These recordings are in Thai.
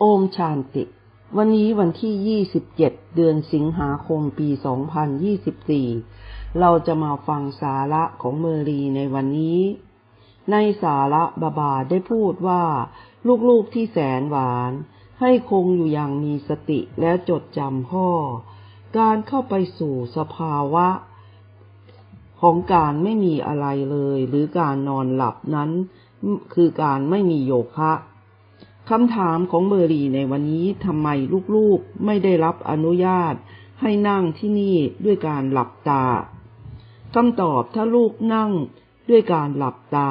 โอมชานติ วันนี้วันที่ 27 เดือนสิงหาคมปี 2024 เราจะมาฟังสาระของเมอรีในวันนี้ ในสาระบาบาได้พูดว่า ลูกๆที่แสนหวาน ให้คงอยู่อย่างมีสติและจดจำพ่อการเข้าไปสู่สภาวะ ของการไม่มีอะไรเลย หรือการนอนหลับนั้น คือการไม่มีโยคะ คำถามของเบอรีในวันนี้ทำไมลูกๆไม่ได้รับอนุญาต ให้นั่งที่นี่ด้วยการหลับตาคำตอบถ้าลูกนั่งด้วยการหลับตา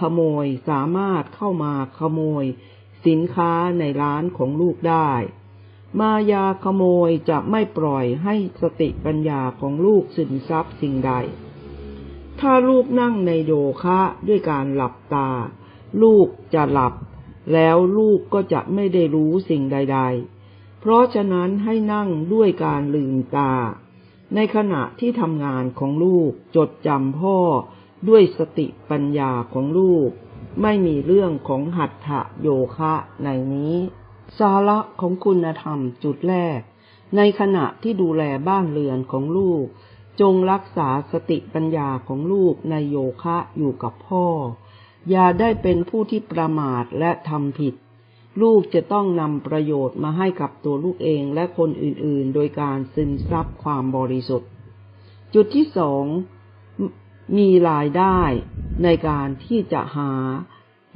ขโมยสามารถเข้ามาขโมย สินค้าในร้านของลูกได้ มายาขโมยจะไม่ปล่อยให้สติปัญญาของลูกสินทรัพย์สิ่งใด ถ้าลูกนั่งในโยคะด้วยการหลับตา ลูกจะหลับ แล้วลูกก็จะไม่ได้รู้สิ่งใด ๆ เพราะฉะนั้นให้นั่งด้วยการลืมตา ในขณะที่ทำงานของลูกจดจำพ่อด้วยสติปัญญาของลูก ไม่มีเรื่องของหัตถโยคะในนี้ สาระของคุณธรรมจุดแรก ในขณะที่ดูแลบ้านเรือนของลูก จงรักษาสติปัญญาของลูกในโยคะอยู่กับพ่อ อย่าได้เป็นผู้ที่ประมาทและทำผิด ลูกจะต้องนำประโยชน์มาให้กับตัวลูกเองและคนอื่นๆ โดยการซึมซับความบริสุทธิ์ จุดที่สองมีรายได้ในการที่จะหา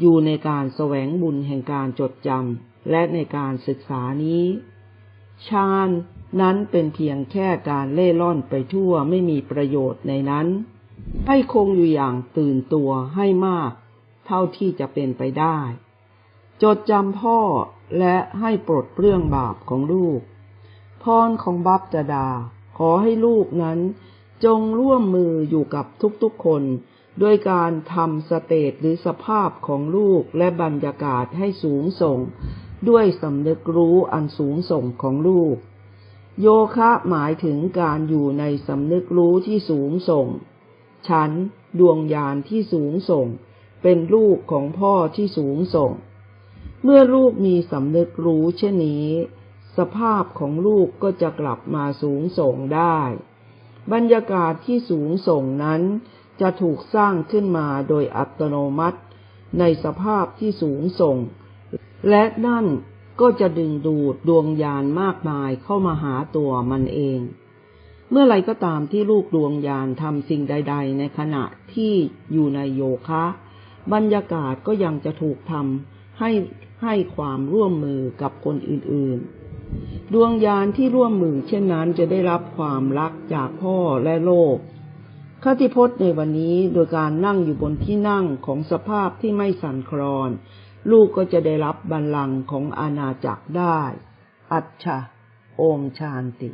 อยู่ในการแสวงบุญแห่งการจดจำและในการศึกษานี้ชาญนั้นเป็นเพียงแค่การเล่ร่อนไปทั่วไม่มีประโยชน์ในนั้น ให้คงอยู่อย่างตื่นตัวให้มาก เท่าที่จะเป็นไปได้ จดจำพ่อและให้ปลดเรื่องบาปของลูก พรของบัพจดา ขอให้ลูกนั้นจงร่วมมืออยู่กับทุกๆคนโดยการทำสเตตหรือสภาพของลูกและบรรยากาศให้สูงส่ง ด้วยสำนึกรู้อันสูงส่งของลูก โยคะหมายถึงการอยู่ในสำนึกรู้ที่สูงส่ง ฉันดวงญาณที่สูงส่ง เป็นลูกของพ่อที่สูงส่ง เมื่อลูกมีสำนึกรู้เช่นนี้ สภาพของลูกก็จะกลับมาสูงส่งได้ บรรยากาศที่สูงส่งนั้นจะถูกสร้างขึ้นมาโดยอัตโนมัติ ในสภาพที่สูงส่ง และนั่นก็จะดึงดูดดวงยานมากมายเข้ามาหาตัวมันเอง เมื่อไรก็ตามที่ลูกดวงยานทำสิ่งใด ๆ ในขณะที่อยู่ในโยคะ บรรยากาศก็ยังจะถูกทำให้ให้ความร่วมมือกับคนอื่นๆ ดวงยานที่ร่วมมือเช่นนั้นจะได้รับความรักจากพ่อและโลกคติพจน์ในวันนี้โดยการนั่งอยู่บนที่นั่งของสภาพที่ไม่สั่นคลอน ลูกก็จะได้รับบัลลังก์ของอาณาจักรได้ อัจฉะโอมชานติ